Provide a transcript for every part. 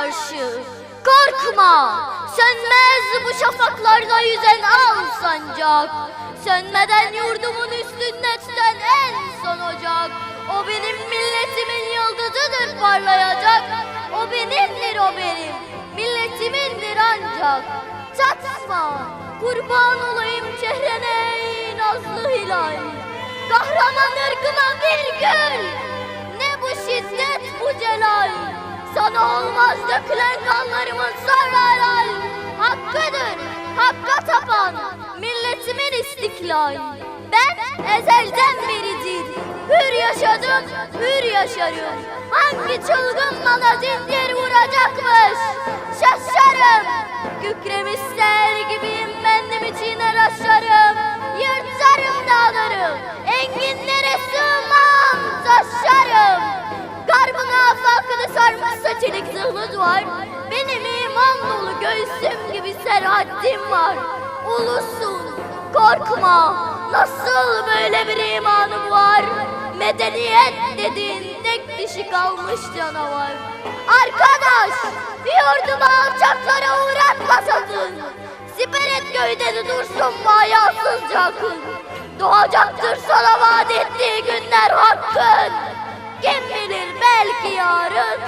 karşı. Korkma, sönmez bu şafaklarda yüzen al sancak. Sönmeden yurdumun üstünde en son ocak. O benim milletimin yıldızıdır parlayacak. O benimdir o benim, milletimindir ancak. Çatma, kurban olayım çehrene ey nazlı hilal. Kahraman ırkıma bir gül. Sana olmaz dökülen kanlarımın sarı Hakkıdır, hakka tapan milletimin istiklal. Ben ezelden beridir hür yaşadım, hür yaşarım. Hangi çılgın bana zincir vuracakmış? Sarmışsa çelik zırhlı duvar. Benim iman dolu göğsüm gibi serhatim var. Ulusun, korkma, nasıl böyle bir imanım var? Medeniyet dediğin tek dişi kalmış canavar. Arkadaş, yurdumu alçaklara uğratma sakın. Siper gövdeni dursun bu hayasızca akın. Doğacaktır sana vaat ettiği günler hakkın. Kim bilir belki yarın,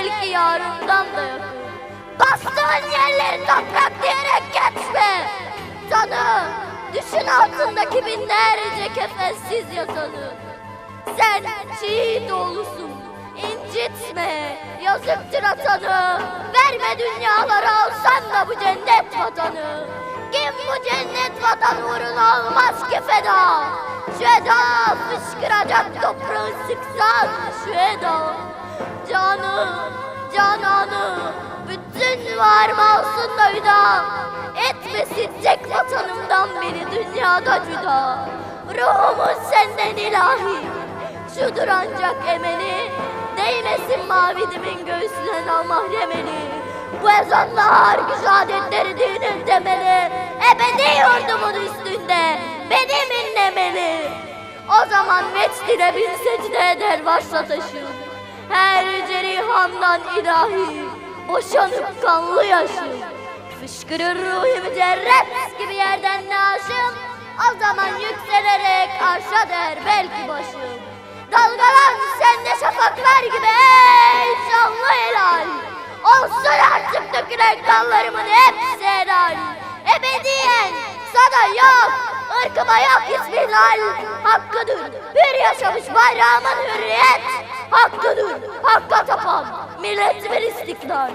belki yarından da yakın. Bastığın yerleri toprak diyerek geçme. Tanı, düşün altındaki binlerce kefensiz yatanı. Sen şehit oğlusun, incitme, yazıktır atanı. Verme dünyalara alsan da bu cennet vatanı. Kim bu cennet vatan uğruna almaz ki feda? Şu eda fışkıracak toprağı sıksan şu eda. Cananı, bütün varım alsın da. Etmesin tek vatanımdan beni dünyada cüda. Ruhumun senden ilahi, şudur ancak emeli. Değmesin mavilimin göğsüne namahremeli. Bu ezanlar güzel adetleri dinin temeli. Ebedi yurdumun üstünde benim inlemeli. O zaman meçdine bin secde eder başla taşım. Her cerihamdan ilahi boşanıp kanlı yaşım. Fışkırır ruhu mücerret gibi yerden naşım. O zaman yükselerek arşa der belki başım. Dalgalan sende şafaklar gibi ey canlı helal. Olsun artık dökülen kanlarımın hepsi helal. Ebediyen sana yok, ırkıma yok hiçbir hal. Hakkıdır, bir yaşamış bayrağımın hürriyet. Hakkıdır, hakka tapan milletimin istiklal.